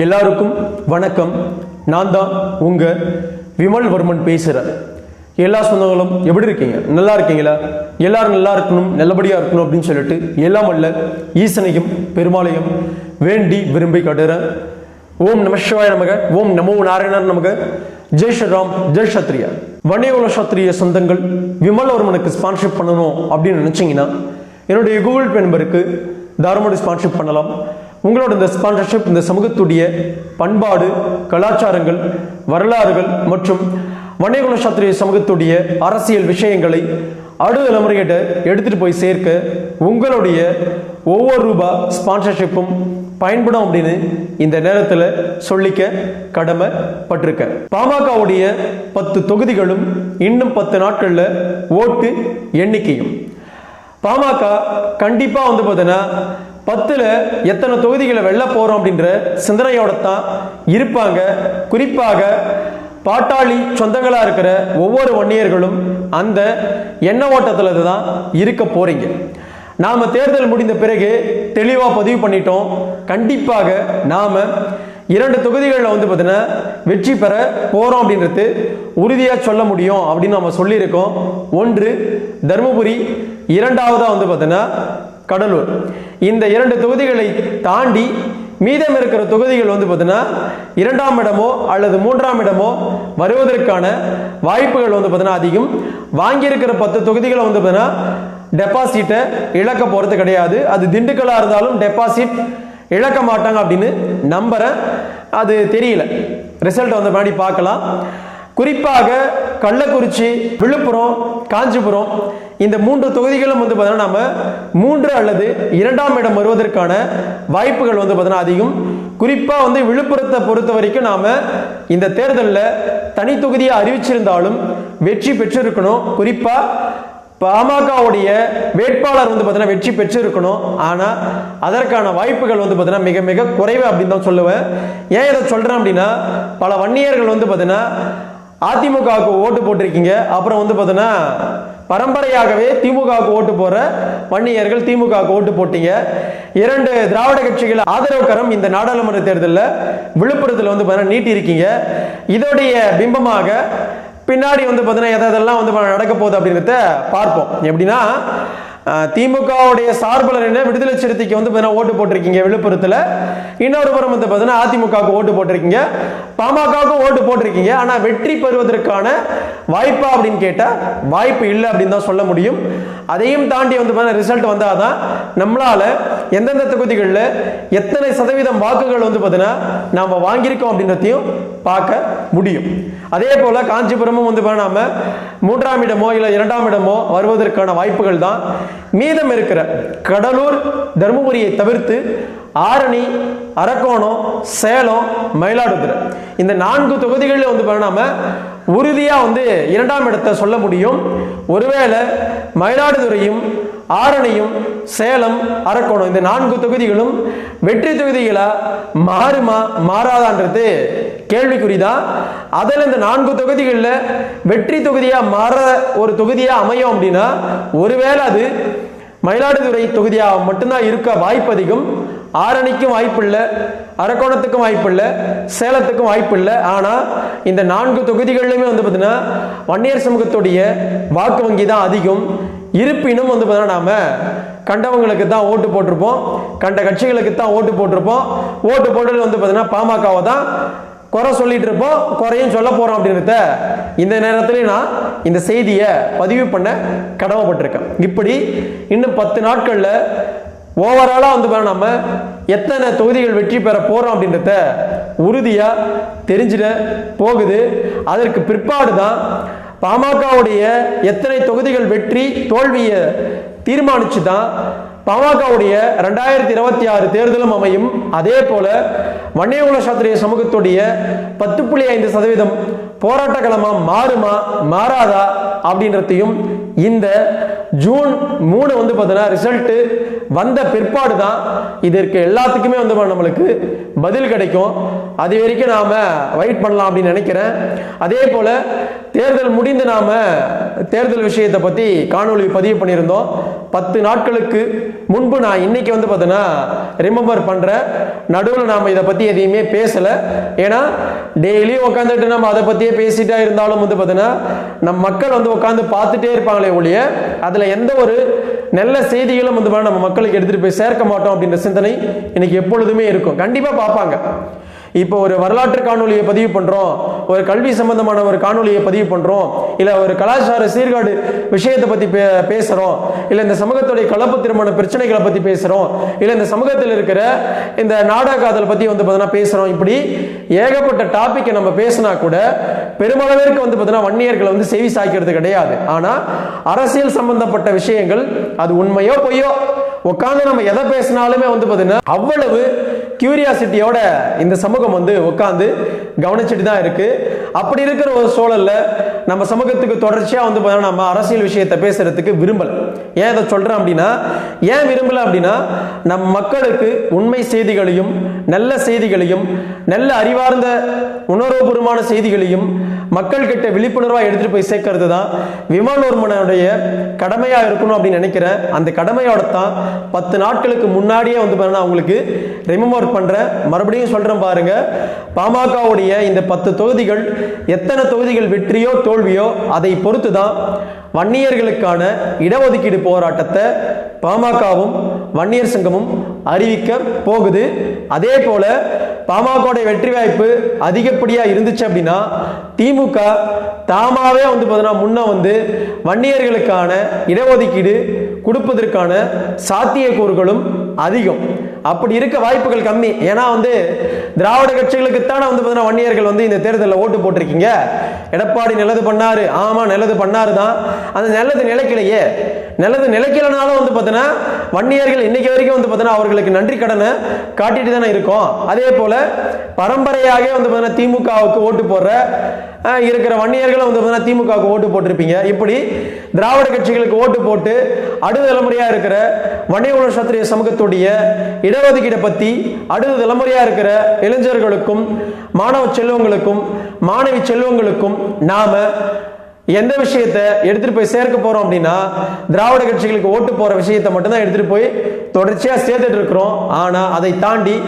எல்லாருக்கும் வணக்கம். நான் தான் உங்க விமல் வர்மன் பேசுகிறேன் எல்லா சொந்தங்களும் எப்படி இருக்கீங்க? நல்லா இருக்கீங்களா? எல்லாரும் நல்லா இருக்கணும் நல்லபடியா இருக்கணும் அப்படின்னு சொல்லிட்டு எல்லாம் அல்ல ஈசனையும் பெருமாளையும் வேண்டி விரும்பி கட்டுறேன். ஓம் நம சிவாய நமக ஓம் நமோ நாராயணர் நமக. ஜெய் ஸ்ரீராம் ஜெய் சத்ரியா வன்னியகுல சத்திரிய சொந்தங்கள் விமல்வர்மனுக்கு ஸ்பான்ஷிப் பண்ணணும் அப்படின்னு நினைச்சீங்கன்னா என்னுடைய கூகுள் பே நம்பருக்கு தாராளமாக ஸ்பான்ஷிப் பண்ணலாம். உங்களோட இந்த ஸ்பான்சர்ஷிப் இந்த சமூகத்துடைய பண்பாடு கலாச்சாரங்கள் வரலாறுகள் மற்றும் வன்னியகுல சாத்திரிய சமூகத்துடைய அரசியல் விஷயங்களை அடுத்த தலைமுறைகிட்ட எடுத்துட்டு போய் சேர்க்க உங்களுடைய ஒவ்வொரு ரூபாய் ஸ்பான்சர்ஷிப்பும் பயன்படும் அப்படின்னு இந்த நேரத்தில் சொல்லிக்க கடமைப்பட்டிருக்கேன். பாமகவுடைய பத்து தொகுதிகளும் இன்னும் பத்து நாட்களில் ஓட்டு எண்ணிக்கையும். பாமக கண்டிப்பாக வந்து பார்த்தீங்கன்னா பத்தில் எத்தனை தொகுதிகளை வெல்ல போகிறோம் அப்படின்ற சிந்தனையோட தான் இருப்பாங்க. குறிப்பாக பாட்டாளி சொந்தங்களாக இருக்கிற ஒவ்வொரு வன்னியர்களும் அந்த எண்ண ஓட்டத்தில் தான் இருக்க போகிறீங்க நாம் தேர்தல் முடிந்த பிறகு தெளிவாக பதிவு பண்ணிட்டோம். கண்டிப்பாக நாம் இரண்டு தொகுதிகளில் வந்து பார்த்தீங்கன்னா வெற்றி பெற போகிறோம் அப்படின்றது உறுதியாக சொல்ல முடியும் அப்படின்னு நம்ம சொல்லியிருக்கோம். ஒன்று தருமபுரி இரண்டாவதாக வந்து பார்த்தீங்கன்னா கடலூர். இந்த இரண்டு தொகுதிகளை தாண்டி மீதம் இருக்கிற தொகுதிகள் வந்து பார்த்தீங்கன்னா இரண்டாம் இடமோ அல்லது மூன்றாம் இடமோ வருவதற்கான வாய்ப்புகள் வந்து பார்த்தீங்கன்னா அதிகம். வாங்கியிருக்கிற பத்து தொகுதிகளை வந்து பார்த்தீங்கன்னா டெபாசிட்டை இழக்க போகிறது கிடையாது. அது திண்டுக்கலாக இருந்தாலும் டெபாசிட் இழக்க மாட்டாங்க அப்படின்னு நம்புகிறேன் அது தெரியல. ரிசல்ட் வந்த மாதிரி பார்க்கலாம். குறிப்பாக கள்ளக்குறிச்சி விழுப்புரம் காஞ்சிபுரம் இந்த மூன்று தொகுதிகளும் வந்து பார்த்தீங்கன்னா நம்ம மூன்று அல்லது இரண்டாம் இடம் வருவதற்கான வாய்ப்புகள் வந்து பார்த்தீங்கன்னா அதிகம். குறிப்பாக வந்து விழுப்புரத்தை பொறுத்த வரைக்கும் நாம் இந்த தேர்தலில் தனி தொகுதியை அறிவிச்சிருந்தாலும் வெற்றி பெற்றிருக்கணும். குறிப்பாக பாமகவுடைய வேட்பாளர் வந்து பார்த்தீங்கன்னா வெற்றி பெற்றிருக்கணும். ஆனால் அதற்கான வாய்ப்புகள் வந்து பார்த்தீங்கன்னா மிக மிக குறைவு அப்படின்னு தான் சொல்லுவேன். ஏன் இதை சொல்கிறேன் அப்படின்னா பல வன்னியர்கள் வந்து பார்த்தீங்கன்னா அதிமுகவுக்கு ஓட்டு போட்டிருக்கீங்க. அப்புறம் வந்து பார்த்தீங்கன்னா பரம்பரையாகவே திமுகவுக்கு ஓட்டு போற வன்னியர்கள் திமுகவுக்கு ஓட்டு போட்டீங்க. இரண்டு திராவிட கட்சிகள் ஆதரவு கரம் இந்த நாடாளுமன்ற தேர்தலில் விழுப்புரத்தில் வந்து பார்த்தீங்கன்னா நீட்டியிருக்கீங்க. இதோடைய பிம்பமாக பின்னாடி வந்து பார்த்தீங்கன்னா எதை எதெல்லாம் வந்து நடக்க போகுது அப்படிங்கிறத பார்ப்போம். எப்படின்னா திமுகவுடைய சார்பில் என்ன? விடுதலை சிறுத்தைக்கு வந்து பார்த்தீங்கன்னா ஓட்டு போட்டிருக்கீங்க விழுப்புரத்தில். இன்னொரு புறம் வந்து பார்த்தீங்கன்னா அதிமுகவுக்கு ஓட்டு போட்டிருக்கீங்க. பாமகவுக்கும் ஓட்டு போட்டிருக்கீங்க. ஆனால் வெற்றி பெறுவதற்கான வாய்ப்பா அப்படின்னு கேட்டால் வாய்ப்பு இல்லை அப்படின்னு தான் சொல்ல முடியும். அதையும் தாண்டி வந்து பார்த்தீங்கன்னா ரிசல்ட் வந்தால் தான் நம்மளால எந்தெந்த தொகுதிகளில் எத்தனை சதவீதம் வாக்குகள் வந்து பார்த்தீங்கன்னா நாம் வாங்கியிருக்கோம் அப்படின்றதையும் பார்க்க முடியும். அதே போல காஞ்சிபுரமும் வந்து பார்த்தீங்கன்னா நாம மூன்றாம் இடமோ இல்லை இரண்டாம் இடமோ வருவதற்கான வாய்ப்புகள் தான் மீதம் இருக்கிற கடலூர் தருமபுரியை தவிர்த்து ஆரணி அரக்கோணம் சேலம் மயிலாடுதுறை. இந்த நான்கு தொகுதிகளில் வந்து பார்த்தீங்கன்னா உறுதியாக உறுதியா வந்து இரண்டாம் இடத்தை சொல்ல முடியும். ஒருவேளை மயிலாடுதுறையும் ஆரணியும் சேலம் அரக்கோணம் இந்த நான்கு தொகுதிகளும் வெற்றி தொகுதிகளா மாறுமா மாறாதான்றது கேள்விக்குறிதான் அதில் இந்த நான்கு தொகுதிகளில் வெற்றி தொகுதியாக மாற ஒரு தொகுதியாக அமையும் அப்படின்னா ஒருவேளை அது மயிலாடுதுறை தொகுதியாக மட்டும்தான் இருக்க வாய்ப்பு அதிகம். ஆரணிக்கும் வாய்ப்பு இல்லை அரக்கோணத்துக்கும் வாய்ப்பு இல்லை சேலத்துக்கும் வாய்ப்பு இல்லை ஆனால் இந்த நான்கு தொகுதிகளிலுமே வந்து பார்த்தீங்கன்னா வன்னியர் சமூகத்துடைய வாக்கு வங்கி தான் அதிகம். இருப்பினும் வந்து பார்த்தீங்கன்னா நாம் கண்டவங்களுக்கு தான் ஓட்டு போட்டிருப்போம். கண்ட கட்சிகளுக்கு தான் ஓட்டு போட்டிருப்போம். ஓட்டு போட்டது வந்து பார்த்தீங்கன்னா பாமகவை தான் குறை சொல்லிட்டு இருப்போம். குறையும் சொல்ல போகிறோம் அப்படின்றத இந்த நேரத்திலே நான் இந்த செய்தியை பதிவு பண்ண கடமைப்பட்டிருக்கேன். இப்படி இன்னும் பத்து நாட்களில் ஓவராலாக வந்து பாருங்க நம்ம எத்தனை தொகுதிகள் வெற்றி பெற போகிறோம் அப்படின்றத உறுதியாக தெரிஞ்சிட போகுது. அதற்கு பிற்பாடு தான் பாமகவுடைய எத்தனை தொகுதிகள் வெற்றி தோல்வியை தீர்மானிச்சு தான் பாமகவுடைய ரெண்டாயிரத்தி இருபத்தி ஆறு தேர்தலும் அமையும். அதே போல வன்னியகுல சாத்திரிய சமூகத்துடைய பத்து புள்ளி ஐந்து சதவீதம் போராட்ட களமா மாறுமா மாறாதா? அப்படின்றதையும் இந்த ஜூன் மூணு வந்து பார்த்தீங்கன்னா ரிசல்ட்டு வந்த பிற்பாடு தான் இதற்கு எல்லாத்துக்குமே வந்து நம்மளுக்கு பதில் கிடைக்கும். அது வரைக்கும் நாம் வெயிட் பண்ணலாம் அப்படின்னு நினைக்கிறேன். அதே போல் தேர்தல் முடிந்து நாம் தேர்தல் விஷயத்தை பற்றி காணொளி பதிவு பண்ணியிருந்தோம். பத்து நாட்களுக்கு முன்பு நான் இன்னைக்கு வந்து பார்த்தீங்கன்னா ரிமெம்பர் பண்ணுற நடுவில் நாம் இதை பற்றி எதையுமே பேசலை. ஏன்னா டெய்லியும் உட்காந்துட்டு நம்ம அதை பற்றியே பேசிட்டா இருந்தாலும் வந்து பார்த்தீங்கன்னா நம் மக்கள் வந்து உட்காந்து பார்த்துட்டே இருப்பாங்களே ஒழிய அதுல எந்த ஒரு நல்ல செய்திகளும் வந்து நம்ம மக்களுக்கு எடுத்துட்டு போய் சேர்க்க மாட்டோம் அப்படின்ற சிந்தனை இன்னைக்கு எப்பொழுதுமே இருக்கும். கண்டிப்பா பார்ப்பாங்க. இப்போ ஒரு வரலாற்று காணொலியை பதிவு பண்றோம் ஒரு கல்வி சம்பந்தமான ஒரு காணொலியை பதிவு பண்றோம் இல்ல ஒரு கலாச்சார சீர்காடு விஷயத்தை பத்தி பே- பேசுறோம் இல்ல இந்த சமூகத்துடைய கலப்பு திருமண பிரச்சனைகளை பத்தி பேசுறோம் இல்ல இந்த சமூகத்தில் இருக்கிற இந்த நாடக பற்றி பத்தி வந்து பார்த்தீங்கன்னா பேசுறோம். இப்படி ஏகப்பட்ட டாபிக்கை நம்ம பேசினா கூட பெருமளவிற்கு வந்து பார்த்தீங்கன்னா வன்னியர்களை வந்து செவி சாய்க்கிறது கிடையாது. ஆனா அரசியல் சம்பந்தப்பட்ட விஷயங்கள் அது உண்மையோ பொய்யோ உட்காந்து நம்ம எதை பேசினாலுமே வந்து பார்த்தீங்கன்னா அவ்வளவு கியூரியாசிட்டியோட இந்த சமூகம் வந்து உட்காந்து கவனிச்சுட்டு தான் இருக்கு. அப்படி இருக்கிற ஒரு சூழல்ல நம்ம சமூகத்துக்கு தொடர்ச்சியாக வந்து பார்த்தோன்னா நம்ம அரசியல் விஷயத்தை பேசுறதுக்கு விரும்பலை. ஏன் இதை சொல்றேன் அப்படின்னா ஏன் விரும்பல அப்படின்னா நம் மக்களுக்கு உண்மை செய்திகளையும் நல்ல செய்திகளையும் நல்ல அறிவார்ந்த உணர்வுபூர்வமான செய்திகளையும் மக்கள் கிட்ட எடுத்துகிட்டு எடுத்துட்டு போய் சேர்க்கறது தான் விமானோர்மனுடைய கடமையாக இருக்கணும் அப்படின்னு நினைக்கிறேன் அந்த கடமையோட தான் பத்து நாட்களுக்கு முன்னாடியே வந்து பார்த்தீங்கன்னா உங்களுக்கு ரிமெம்பர் பண்ணுறேன் மறுபடியும் சொல்கிறேன் பாருங்க. பாமகவுடைய இந்த பத்து தொகுதிகள் எத்தனை தொகுதிகள் வெற்றியோ தோல்வியோ அதை பொறுத்து தான் வன்னியர்களுக்கான இடஒதுக்கீடு போராட்டத்தை பாமகவும் வன்னியர் சங்கமும் அறிவிக்க போகுது. அதே போல பாமகவுடைய வெற்றி வாய்ப்பு அதிகப்படியாக இருந்துச்சு அப்படின்னா திமுக தாமாவே வந்து பார்த்தீங்கன்னா முன்ன வந்து வன்னியர்களுக்கான இடஒதுக்கீடு கொடுப்பதற்கான சாத்தியக்கூறுகளும் அதிகம். அப்படி இருக்க வாய்ப்புகள் கம்மி. ஏன்னா வந்து திராவிட கட்சிகளுக்குத்தானே வந்து பார்த்தீங்கன்னா வன்னியர்கள் வந்து இந்த தேர்தலில் ஓட்டு போட்டிருக்கீங்க. எடப்பாடி நல்லது பண்ணாரு ஆமா நல்லது பண்ணாரு தான். அந்த நல்லது நிலைக்கலையே. நல்லது நிலைக்கலனாலும் வந்து பார்த்தீங்கன்னா வன்னியர்கள் இன்னைக்கு வரைக்கும் வந்து பார்த்தீங்கன்னா அவர்களுக்கு நன்றி கடனை காட்டிட்டு தானே இருக்கோம். அதே போல பரம்பரையாக வந்து பார்த்தீங்கன்னா திமுகவுக்கு ஓட்டு போடுற இருக்கிற வன்னியர்களும் வந்து பார்த்தீங்கன்னா திமுகவுக்கு ஓட்டு போட்டிருப்பீங்க. இப்படி திராவிட கட்சிகளுக்கு ஓட்டு போட்டு அடுத்த தலைமுறையாக இருக்கிற வன்னிய உணர் சத்திரிய சமூகத்துடைய இடஒதுக்கீடை பற்றி அடுத்த தலைமுறையாக இருக்கிற இளைஞர்களுக்கும் மாணவ செல்வங்களுக்கும் மாணவி செல்வங்களுக்கும் நாம் எந்த விஷயத்தை எடுத்துட்டு போய் சேர்க்க போறோம் அப்படின்னா திராவிட கட்சிகளுக்கு ஓட்டு போற விஷயத்தை மட்டும்தான் எடுத்துட்டு போய் தொடர்ச்சியா சேர்த்துட்டு இருக்கிறோம். ஆனா அதை தாண்டி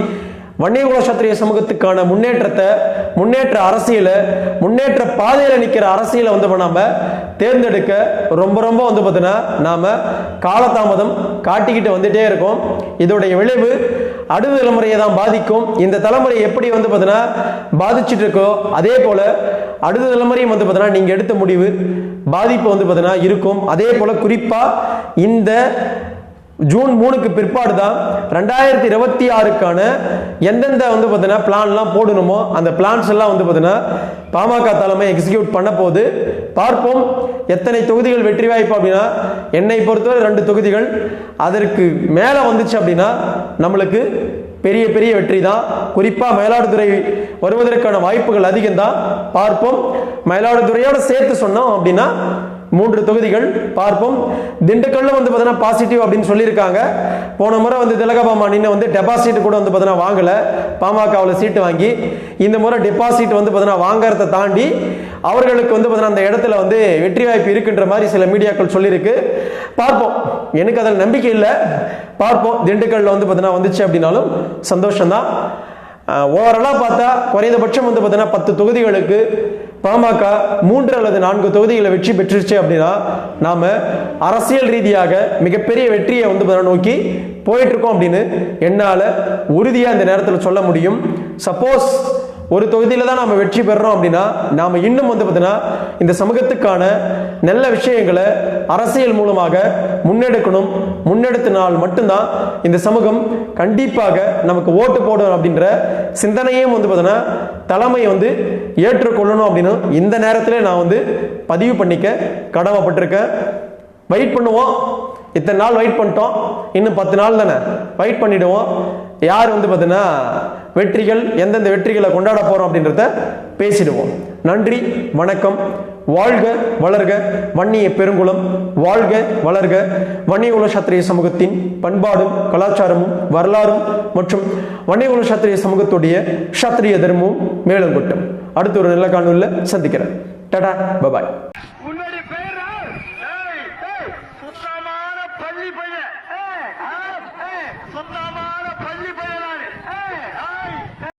வன்னியகுல சத்திரிய சமூகத்துக்கான முன்னேற்றத்தை முன்னேற்ற அரசியலை முன்னேற்ற பாதையில நிக்கிற அரசியலை வந்து நம்ம தேர்ந்தெடுக்க ரொம்ப ரொம்ப வந்து பார்த்தீங்கன்னா நாம் காலதாமதம் காட்டிக்கிட்டு வந்துட்டே இருக்கோம். இதோடைய விளைவு அடுத்த தலைமுறையை தான் பாதிக்கும். இந்த தலைமுறை எப்படி வந்து பார்த்தீங்கன்னா பாதிச்சுட்டு இருக்கோ அதே போல் அடுத்த தலைமுறையும் வந்து பார்த்தீங்கன்னா நீங்கள் எடுத்த முடிவு பாதிப்பு வந்து பார்த்தீங்கன்னா இருக்கும். அதே போல் குறிப்பாக இந்த ஜூன் மூணுக்கு பிற்பாடு தான் ரெண்டாயிரத்தி இருபத்தி ஆறுக்கான எந்தெந்த வந்து பார்த்தீங்கன்னா பிளான்லாம் போடணுமோ அந்த பிளான்ஸ் எல்லாம் வந்து பார்த்தீங்கன்னா பாமக தலைமை எக்ஸிக்யூட் பண்ண போது பார்ப்போம். எத்தனை தொகுதிகள் வெற்றி வாய்ப்பு அப்படின்னா என்னை பொறுத்தவரை ரெண்டு தொகுதிகள். அதற்கு மேலே வந்துச்சு அப்படின்னா நம்மளுக்கு பெரிய பெரிய வெற்றி தான். குறிப்பாக மயிலாடுதுறை வருவதற்கான வாய்ப்புகள் அதிகம் தான் பார்ப்போம். மயிலாடுதுறையோட சேர்த்து சொன்னோம் அப்படின்னா மூன்று தொகுதிகள் பார்ப்போம். திண்டுக்கல்ல வந்து பார்த்தீங்கன்னா பாசிட்டிவ் அப்படின்னு சொல்லியிருக்காங்க. போன முறை வந்து திலகபாமா நின்று வந்து டெபாசிட் கூட வந்து பார்த்தீங்கன்னா வாங்கல. பாமகவில் சீட்டு வாங்கி இந்த முறை டெபாசிட் வந்து பார்த்தீங்கன்னா வாங்குறத தாண்டி அவர்களுக்கு வந்து பார்த்தீங்கன்னா அந்த இடத்துல வந்து வெற்றி வாய்ப்பு இருக்குன்ற மாதிரி சில மீடியாக்கள் சொல்லியிருக்கு. பார்ப்போம். எனக்கு அதில் நம்பிக்கை இல்லை. பார்ப்போம். திண்டுக்கல்ல வந்து பார்த்தீங்கன்னா வந்துச்சு அப்படின்னாலும் சந்தோஷம்தான். ஓவராலாக பார்த்தா குறைந்தபட்சம் வந்து பார்த்தீங்கன்னா பத்து தொகுதிகளுக்கு பாமக மூன்று அல்லது நான்கு தொகுதிகளை வெற்றி பெற்றுச்சு அப்படின்னா நாம் அரசியல் ரீதியாக மிகப்பெரிய வெற்றியை வந்து நோக்கி போயிட்டுருக்கோம் அப்படின்னு என்னால் உறுதியாக இந்த நேரத்தில் சொல்ல முடியும். சப்போஸ் ஒரு தொகுதியில் தான் நாம் வெற்றி பெறோம் அப்படின்னா நாம் இன்னும் வந்து பார்த்தீங்கன்னா இந்த சமூகத்துக்கான நல்ல விஷயங்களை அரசியல் மூலமாக முன்னெடுக்கணும். முன்னெடுத்தினால் மட்டும்தான் இந்த சமூகம் கண்டிப்பாக நமக்கு ஓட்டு போடும் அப்படின்ற சிந்தனையும் வந்து பார்த்தீங்கன்னா தலைமையை வந்து ஏற்றுக்கொள்ளணும் அப்படின்னு இந்த நேரத்தில் நான் வந்து பதிவு பண்ணிக்க கடமைப்பட்டிருக்கேன். வெயிட் பண்ணுவோம். இத்தனை நாள் வெயிட் பண்ணிட்டோம். இன்னும் பத்து நாள் தானே. வெயிட் பண்ணிடுவோம். யார் வந்து பார்த்தீங்கன்னா வெற்றிகள் எந்தெந்த வெற்றிகளை கொண்டாட போகிறோம் அப்படின்றத பேசிடுவோம். நன்றி வணக்கம். வாழ்க வளர்க வன்னிய பெருங்குளம். வாழ்க வளர்க. வன்னிய குல சத்திரிய சமூகத்தின் பண்பாடும் கலாச்சாரமும் வரலாறும் மற்றும் வன்னிய குல சத்திரிய சமூகத்துடைய சத்திரிய தர்மமும் மேலும் கொட்டும் அடுத்த ஒரு நல்ல காணொலியில் சந்திக்கிறேன். டடா பபாய்.